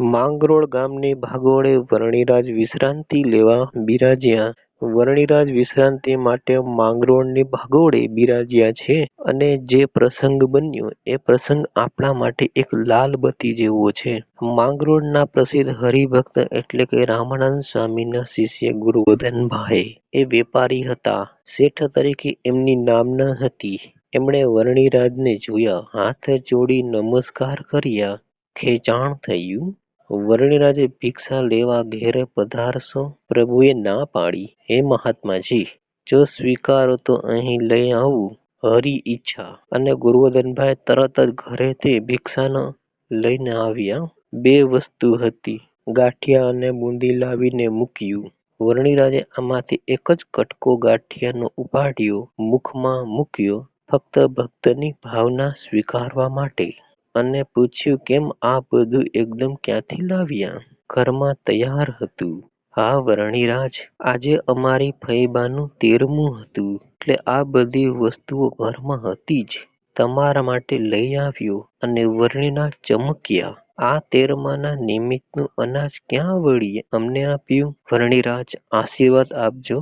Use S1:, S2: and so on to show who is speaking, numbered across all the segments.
S1: માંગરોળ ગામની ભાગોળે વરણીરાજ વિશ્રાંતિ લેવા બિરાજ્યા. વરણીરાજ વિશ્રાંતિ માટે માંગરોળની ભાગોળે બિરાજ્યા છે અને જે પ્રસંગ બન્યો એ પ્રસંગ આપણા માટે એક લાલબત્તી જેવો છે. માંગરોળના પ્રસિદ્ધ હરિભક્ત એટલે કે રામાનંદ સ્વામીના શિષ્ય ગુરુવર્ધનભાઈ એ વેપારી હતા. શેઠ તરીકે એમની નામના હતી. એમણે વરણીરાજને જોયા, હાથ જોડી નમસ્કાર કર્યા. ખેંચાણ થયું. વરણીરાજે ભિક્ષા લેવા ઘેર પધારશો? પ્રભુએ ના પાડી. હે મહાત્માજી! જો સ્વીકારો તો અહીં લઈ આવું. હરી ઈચ્છા! અને ગુરુવર્ધનભાઈ તરત જ ઘરેથી ભિક્ષાનો લઈને આવ્યા. બે વસ્તુ હતી. ગાંઠિયા અને બુંદી લાવીને મૂક્યું. વર્ણિરાજે આમાંથી એક જ કટકો ગાંઠિયાનો ઉપાડ્યો, મુખમાં મૂક્યો ફક્ત ભક્તની ભાવના સ્વીકારવા માટે. અને પૂછ્યું કેમ આ બધું એકદમ ક્યાંથી લાવ્યા? ઘરમાં તૈયાર હતું. હા વરણીરાજ! આજે અમારી ફઈબાનું તેરમું હતું એટલે આ બધી વસ્તુઓ ઘરમાં હતી જ. તમારા માટે લઈ આવ્યો. અને વરણીરાજ ચમક્યા. આ તેરમાના નિમિત્તનું અનાજ ક્યાં વળી અમને આપ્યું? વરણીરાજ આશીર્વાદ આપજો.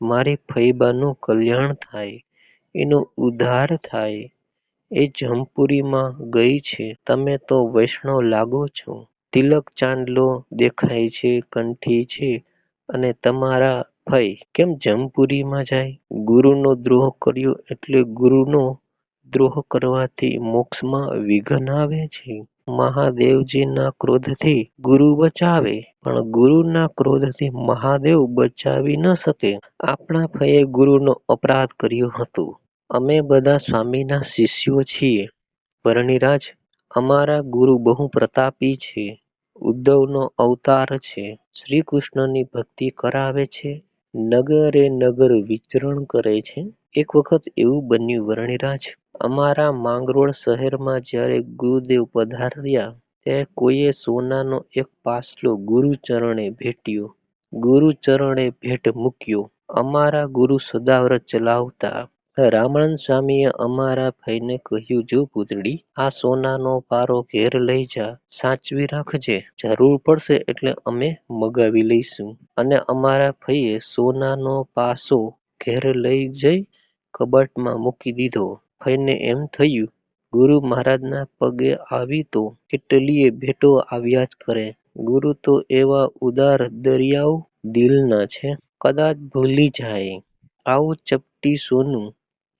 S1: મારી ફઈબાનું કલ્યાણ થાય, એનો ઉદ્ધાર થાય. એ જમપુરીમાં ગઈ છે. તમે તો વૈષ્ણવ લાગો છો. તિલક ચાંદલો દેખાય છે, કંઠી છે અને તમારા ફઈ કેમ જમપુરીમાં જાય? ગુરુનો દ્રોહ કર્યો એટલે ગુરુનો દ્રોહ કરવાથી મોક્ષમાં વિઘ્ન આવે છે. મહાદેવજીના ક્રોધથી ગુરુ બચાવે પણ ગુરુના ક્રોધથી મહાદેવ બચાવી ન શકે. આપણા ફઈએ ગુરુનો અપરાધ કર્યો હતો. અમે બધા સ્વામીના શિષ્યો છીએ. વરણીરાજ! અમારા ગુરુ બહુ પ્રતાપી છે. ઉદ્ધવનો અવતાર છે. શ્રીકૃષ્ણની ભક્તિ કરાવે છે. નગરે નગર વિચરણ કરે છે. એક વખત એવું બન્યું વરણીરાજ! અમારા માંગરોળ શહેરમાં જ્યારે ગુરુદેવ પધાર્યા, ત્યારે કોઈએ સોનાનો એક પાસલો ગુરુચરણે ભેટ્યો. ગુરુચરણે ભેટ મૂક્યો. અમારા ગુરુ સદાવ્રત ચલાવતા. રામાનંદ સ્વામીએ અમારા ભાઈને કહ્યું જો પુતળી આ સોનાનો પારો ઘેર લઈ જા, સાચવી રાખજે. જરૂર પડશે એટલે અમે મગાવી લઈશું. અને અમારા ભાઈએ સોનાનો પાસો ઘેર લઈ જઈ કબાટમાં મૂકી દીધો. ફઈને એમ થયું ગુરુ મહારાજના પગે આવી તો કેટલીય ભેટો આવ્યા જ કરે. ગુરુ તો એવા ઉદાર દરિયાઓ દિલના છે. કદાચ ભૂલી જાય. આવું ચપટી સોનું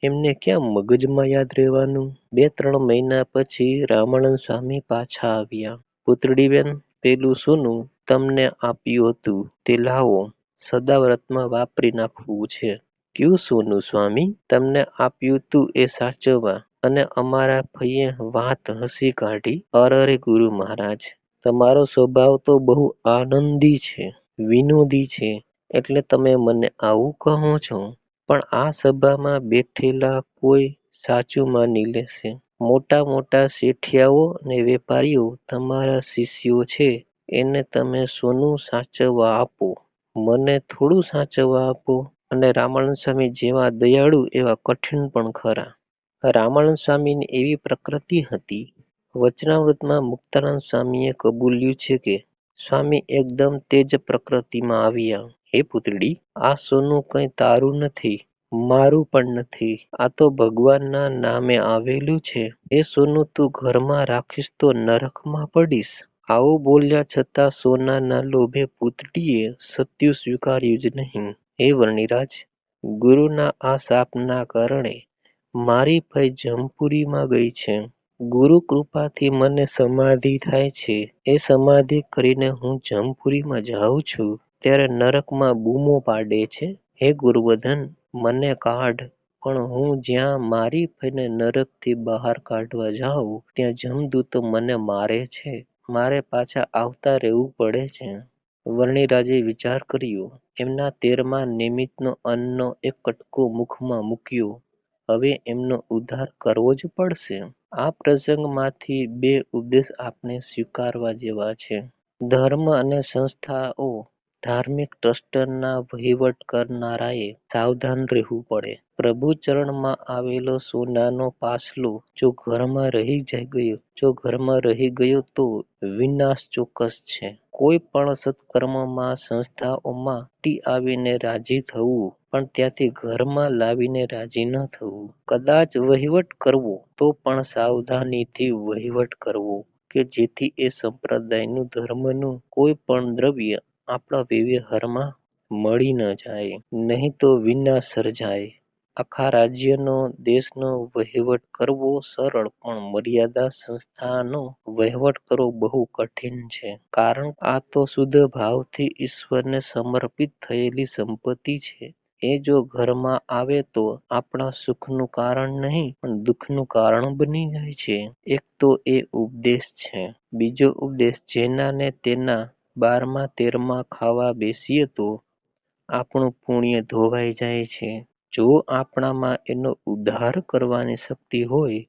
S1: એમને ક્યાં મગજમાં યાદ રહેવાનું? બે ત્રણ મહિના પછી રામાનંદ સ્વામી પાછા આવ્યા. પૂતળીબેન પેલું સોનું તમને આપ્યું હતું તે લાવો. સદાવ્રતમાં વાપરી નાખવું છે. ક્યુ સોનું સ્વામી? તમને આપ્યું તું એ સાચવવા. અને અમારા ફઈએ વાત હસી કાઢી. અરરે ગુરુ મહારાજ! તમારો સ્વભાવ તો બહુ આનંદી છે, વિનોદી છે એટલે તમે મને આવું કહો છો. પણ આ સભામાં બેઠેલા કોઈ સાચું માની લેશે. મોટા મોટા શેઠિયાઓ અને વેપારીઓ તમારા શિષ્યો છે, એને તમે સોનું સાચવવા આપો. મને થોડું સાચવવા આપો? અને રામાનંદ સ્વામી જેવા દયાળુ એવા કઠિન પણ ખરા. રામાનંદ સ્વામીની એવી પ્રકૃતિ હતી. વચનામૃતમાં મુક્તાનંદ સ્વામીએ કબૂલ્યું છે કે, સ્વામી એકદમ તેજ પ્રકૃતિમાં આવ્યા. હે પૂતળી! આ સોનું કંઈ તારું નથી, મારું પણ નથી. આ તો ભગવાનના નામે આવેલું છે. એ સોનું તું ઘરમાં રાખીશ તો નરકમાં પડીશ. આવું બોલ્યા છતાં સોનાના લોભે પૂતળીએ સત્યુ સ્વીકાર્યું જ નહીં. હે વર્ણિરાજ ગુરુના આ શાપના કારણે મારી ભય જમપુરીમાં ગઈ છે. ગુરુ કૃપાથી મને સમાધિ થાય છે. એ સમાધિ કરીને હું જમપુરીમાં જાઉં છું ત્યારે નરકમાં બૂમો પાડે છે, હે ગુરુવર્ધન! મને કાઢ. પણ હું જ્યાં મારી ફઈને નરકથી બહાર કાઢવા જાઉં ત્યાં જમદૂતો મને મારે છે. મારે પાછા આવતા રહેવું પડે છે. વર્ણિરાજે વિચાર કર્યો. એમના તેરમાં નિમિત્તનો અન્નનો એક કટકો મુખમાં મૂક્યો. હવે એમનો ઉદ્ધાર કરવો જ પડશે. આ પ્રસંગમાંથી બે ઉપદેશ આપણે સ્વીકારવા જેવા છે. ધર્મ અને સંસ્થાઓ ધાર્મિક ટ્રસ્ટના વહીવટ કરનારાએ સાવધાન રહેવું પડે. પ્રભુચરણમાં આવેલો સોનાનો પાસલો જો ઘરમાં રહી ગયો, જો ઘરમાં રહી ગયો તો વિનાશ ચોક્કસ છે. કોઈ પણ સત્કર્મમાં સંસ્થાઓમાં ટી આવીને રાજી થવું, પણ ત્યાંથી ઘરમાં લાવીને રાજી ન થવું. કદાચ વહીવટ કરવો, તો પણ સાવધાનીથી વહીવટ કરવો, કે જેથી એ સંપ્રદાયનું ધર્મનું કોઈ પણ દ્રવ્ય આપણા વ્યવહારમાં મળી ન જાય. નહીં તો વિનાશ સર્જાય. આખા રાજ્યનો, દેશનો વહીવટ કરવો સરળ, પણ મર્યાદા સંસ્થાનો વહીવટ કરવો બહુ કઠિન છે. કારણ આ તો શુદ્ધ ભાવથી ઈશ્વરને સમર્પિત થયેલી સંપત્તિ છે. એ જો ઘરમાં આવે તો આપણા સુખનું કારણ નહીં, પણ દુઃખનું કારણ બની જાય છે. એક તો એ ઉપદેશ છે. બીજો ઉપદેશ જેના ને તેના બારમા તેરમા ખાવા બેસીએ તો આપણું પુણ્ય ધોવાઈ જાય છે. જો આપણામાં એનો ઉદ્ધાર કરવાની શક્તિ હોય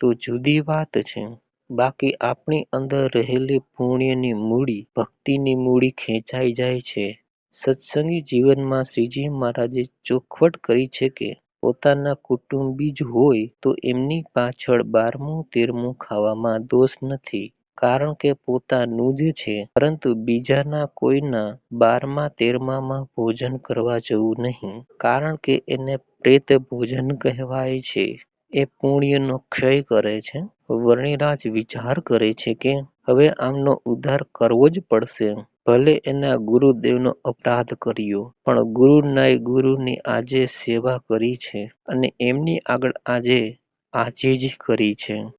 S1: તો જુદી વાત છે. બાકી આપણી અંદર રહેલી પુણ્યની મૂડી ભક્તિની મૂડી ખેંચાઈ જાય છે. સત્સંગી જીવનમાં શ્રીજી મહારાજે ચોખવટ કરી છે કે પોતાના કુટુંબી જ હોય તો એમની પાછળ બારમું તેરમું ખાવામાં દોષ નથી. કારણ કે પોતાનું જ છે પરંતુ બીજાના કોઈના બારમા તેરમામાં ભોજન કરવા જવું નહીં. કારણ કે એને પ્રેત ભોજન કહેવાય છે. એ પુણ્યનો ક્ષય કરે છે. વર્ણિરાજ વિચાર કરે છે કે હવે આમનો ઉદ્ધાર કરવો જ પડશે. ભલે એના ગુરુદેવનો અપરાધ કર્યો, પણ ગુરુનાય ગુરુની આજે સેવા કરી છે અને એમની આગળ આજે આજીજી કરી છે.